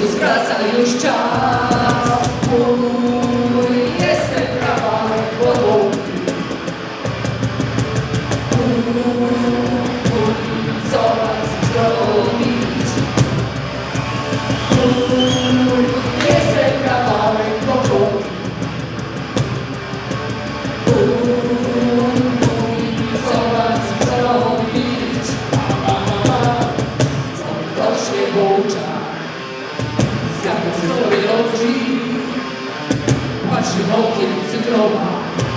Jezus wraca już czas. Mój, jestem kawałek podłogi Mój, co mam zrobić? Mój, jestem kawałek podłogi co mam zrobić? patrzy bokiem cyklona.